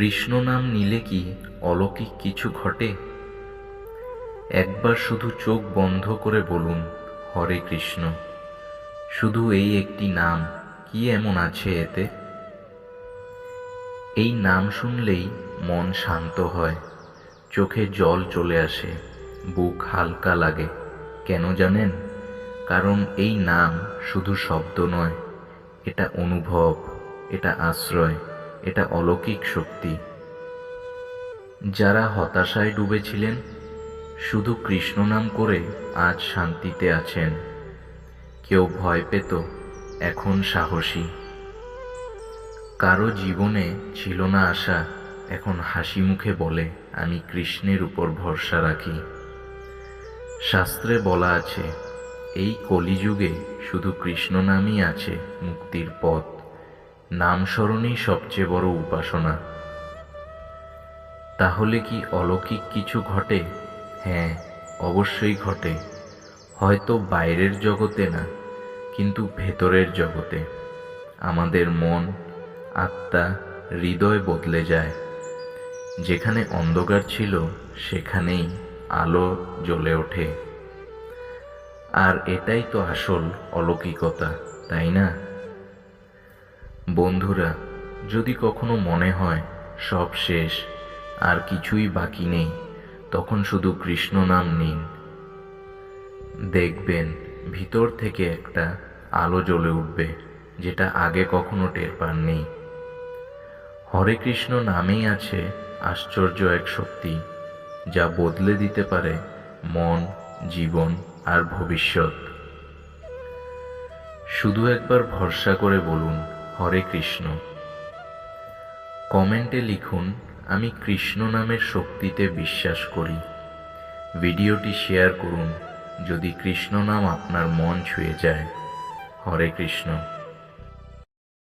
কৃষ্ণ নাম নিলে কি অলৌকিক কিছু ঘটে? একবার শুধু চোখ বন্ধ করে বলুন, হরে কৃষ্ণ, শুধু এই একটি নাম, কি এমন আছে এতে? এই নাম শুনলেই মন শান্ত হয়, চোখে জল চলে আসে, বুক হালকা লাগে। কেন জানেন? কারণ এই নাম শুধু শব্দ নয়, এটা অনুভব, এটা আশ্রয়। এটা অলৌকিক শক্তি। যারা হতাশায় ডুবেছিলেন, শুধু কৃষ্ণ নাম করে আজ শান্তিতে আছেন। কেউ ভয় পেত, এখন সাহসী। কারও জীবনে ছিল না আশা, এখন হাসি মুখে বলে, আমি কৃষ্ণের উপর ভরসা রাখি। শাস্ত্রে বলা আছে, এই কলিযুগে শুধু কৃষ্ণ নামই আছে মুক্তির পথ। নাম স্মরণই সবচেয়ে বড় উপাসনা। তাহলে কি অলৌকিক কিছু ঘটে? হ্যাঁ অবশ্যই ঘটে। হয়তো বাইরের জগতে না, কিন্তু ভেতরের জগতে। আমাদের মন, আত্মা, হৃদয় বদলে যায়। যেখানে অন্ধকার ছিল, সেখানেই আলো জ্বলে ওঠে। আর এটাই তো আসল অলৌকিকতা, তাই না? বন্ধুরা, যদি কখনো মনে হয় সব শেষ, আর কিছুই বাকি নেই, তখন শুধু কৃষ্ণ নাম নিন। দেখবেন, ভিতর থেকে একটা আলো জ্বলে উঠবে, যেটা আগে কখনো টের পাননি। হরে কৃষ্ণ নামেই আছে আশ্চর্য এক শক্তি, যা বদলে দিতে পারে মন, জীবন, আর ভবিষ্যৎ। শুধু একবার ভরসা করে বলুন হরে কৃষ্ণ। কমেন্টে লিখুন, আমি কৃষ্ণ নামের শক্তিতে বিশ্বাস করি। ভিডিওটি শেয়ার করুন, যদি কৃষ্ণ নাম আপনার মন ছুঁয়ে যায়। হরে কৃষ্ণ।